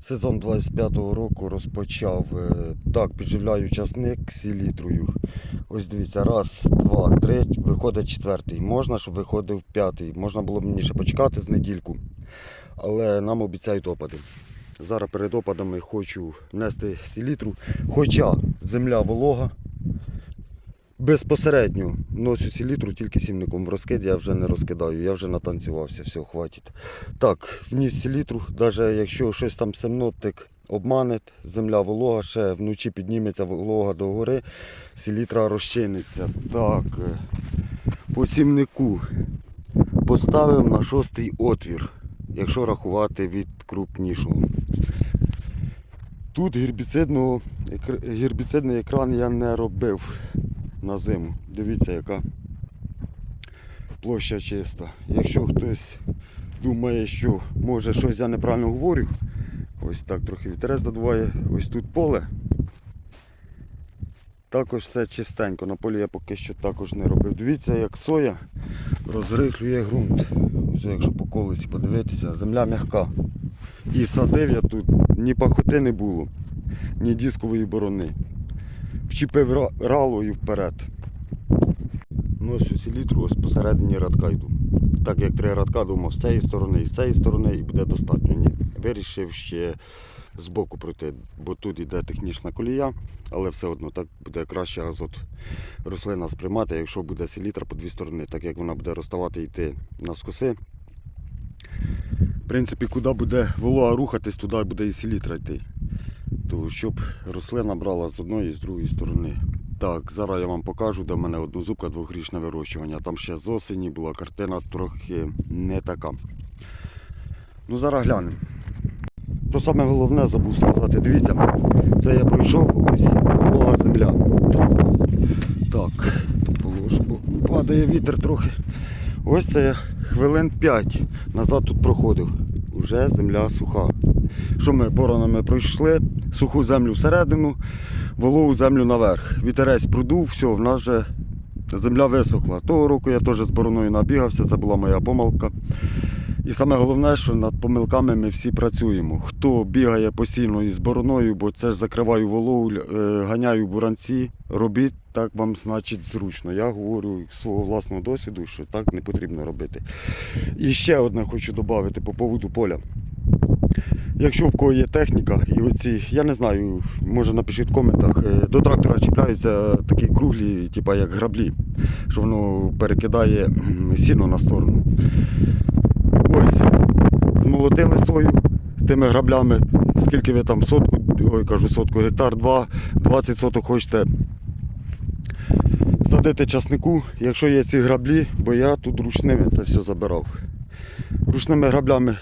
Сезон 25-го року розпочав. е, Так, підживляю часник селітрою. Ось дивіться, раз, два, три, виходить четвертий. Можна, щоб виходив п'ятий. Можна було б мені ще почекати з недільку, але нам обіцяють опади. Зараз перед опадами хочу нести селітру, хоча земля волога. Безпосередньо носю селітру тільки сімником. В розкид я вже не розкидаю, я вже натанцювався, все, хватить. Так, вніс селітру, навіть якщо щось там симноптик обмане, земля волога, ще вночі підніметься волога до гори, селітра розчиниться. Так, е, по сімнику поставив на шостий отвір, якщо рахувати від крупнішого. Тут гербіцидного, гербіцидний екран я не робив на зиму. Дивіться, яка площа чиста. Якщо хтось думає, що може щось я неправильно говорю, ось так трохи вітерець задуває, ось тут поле. Також все чистенько. На полі я поки що також не робив. Дивіться, як соя розрихлює ґрунт. Ось якщо по колесі подивитися, земля м'яка. І садив я тут, ні пахоти не було, ні дискової борони. Вчепив ра- рало і вперед. Носю селітру ось посередині радка йду. Так як три радка думав з цієї сторони і з цієї сторони і буде достатньо. Ні. Вирішив ще з боку пройти, бо тут йде технічна колія, але все одно так буде краще азот рослина сприймати, якщо буде селітра по дві сторони, так як вона буде розставати йти на скоси. В принципі, куди буде волога рухатись, туди буде і селітра йти. То щоб рослина брала з одної і з другої сторони. Так, зараз я вам покажу, де в мене однозубка двохрічне вирощування. Там ще з осені була картина трохи не така. Ну зараз глянемо. Про саме головне забув сказати. Дивіться, це я пройшов ось волога земля. Так, положу, падає вітер трохи. Ось це я хвилин 5 назад тут проходив. Уже земля суха. Що ми боронами пройшли, суху землю всередину, вологу землю наверх. Вітерець продув, все, в нас вже земля висохла. Того року я теж з бороною набігався, це була моя помилка. І саме головне, що над помилками ми всі працюємо. Хто бігає постійно із бороною, бо це ж закриваю вологу, е, ганяю буранці, робіть так вам значить зручно. Я говорю свого власного досвіду, що так не потрібно робити. І ще одне хочу додати по поводу поля. Якщо в кого є техніка, і оці, я не знаю, може напишіть в коментах, е, до трактора чіпляються такі круглі, типу як граблі, що воно перекидає сіно на сторону. Ось, змолотили сою тими граблями, скільки ви там сотку, ой, кажу сотку, гектар, два, 20 соток хочете садити часнику, якщо є ці граблі, бо я тут ручними це все забирав. Ручними граблями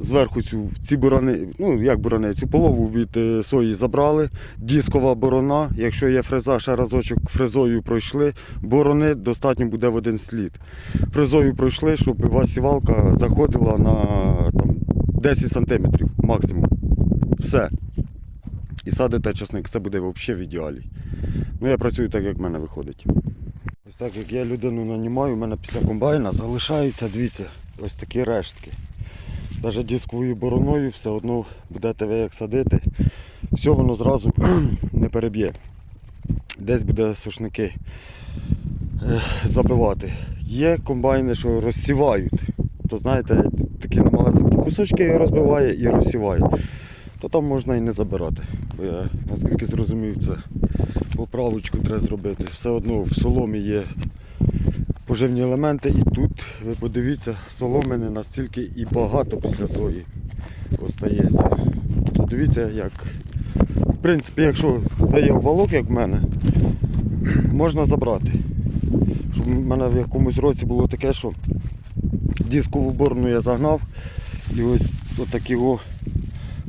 зверху цю, ці бурани, ну як бурани, цю полову від е, сої забрали, дискова борона, якщо є фреза, ще разочок фрезою пройшли, борони достатньо буде в один слід. Фрезою пройшли, щоб сівалка заходила на там, 10 см максимум. Все. І садите часник, це буде взагалі в ідеалі. Ну я працюю так, як в мене виходить. Ось так як я людину нанімаю, у мене після комбайна залишаються, дивіться, ось такі рештки. Навіть дисковою бороною все одно будете ви як садити, все воно зразу не переб'є. Десь буде сушники е, забивати. Є комбайни, що розсівають. То знаєте, такі на кусочки розбиває і розсіває. То там можна і не забирати. Бо я наскільки зрозумів, це поправочку треба зробити. Все одно в соломі є поживні елементи і тут, ви подивіться, соломи не настільки і багато після сої остається. То дивіться як. В принципі, якщо дає валок, як в мене, можна забрати. Щоб в мене в якомусь році було таке, що дискову борну я загнав і ось отакі о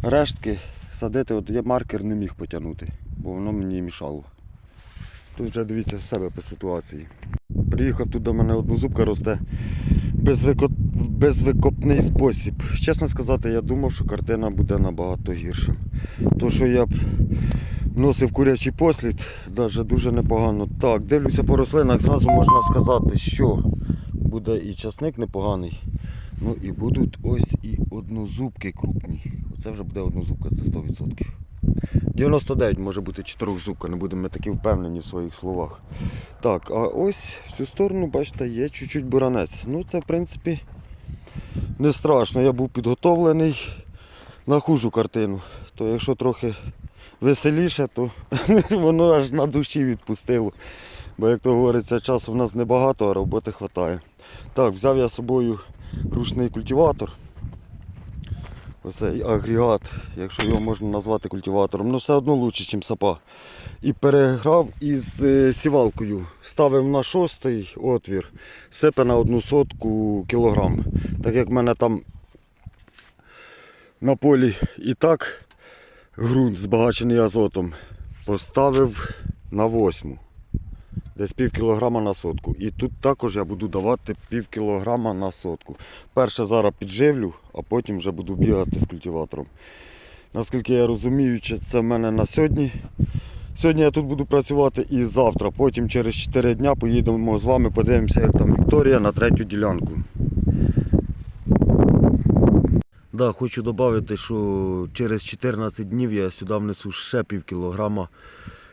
рештки садити, от я маркер не міг потягнути, бо воно мені мішало. Тут вже дивіться себе по ситуації. Приїхав тут до мене однозубка росте безвико... безвикопний спосіб. Чесно сказати, я думав, що картина буде набагато гірша. То, що я б носив курячий послід, навіть дуже непогано. Так, дивлюся по рослинах, зразу можна сказати, що буде і часник непоганий. Ну і будуть ось і однозубки крупні. Оце вже буде однозубка, це 100%. 99 може бути чотирьохзубка, не будемо ми такі впевнені в своїх словах. Так, а ось в цю сторону, бачите, є чуть-чуть буранець. Ну це в принципі не страшно. Я був підготовлений на хужу картину. То якщо трохи веселіше, то воно аж на душі відпустило. Бо, як то говориться, часу в нас небагато, а роботи вистачає. Так, взяв я з собою ручний культиватор. Оцей агрегат, якщо його можна назвати культиватором, ну все одно краще, ніж сапа. І переграв із е, сівалкою. Ставив на шостий отвір, сипе на одну сотку кілограм. Так як в мене там на полі і так ґрунт збагачений азотом, поставив на восьму. Десь пів кілограма на сотку. І тут також я буду давати пів кілограма на сотку. Перше зараз підживлю, а потім вже буду бігати з культиватором. Наскільки я розумію, це в мене на сьогодні. Сьогодні я тут буду працювати і завтра. Потім через 4 дня поїдемо з вами, подивимося, як там Вікторія на третю ділянку. Да, хочу додати, що через 14 днів я сюди внесу ще пів кілограма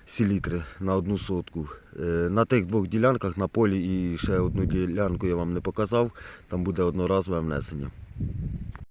селітри на одну сотку. Е, На тих двох ділянках на полі і ще одну ділянку я вам не показав, там буде одноразове внесення.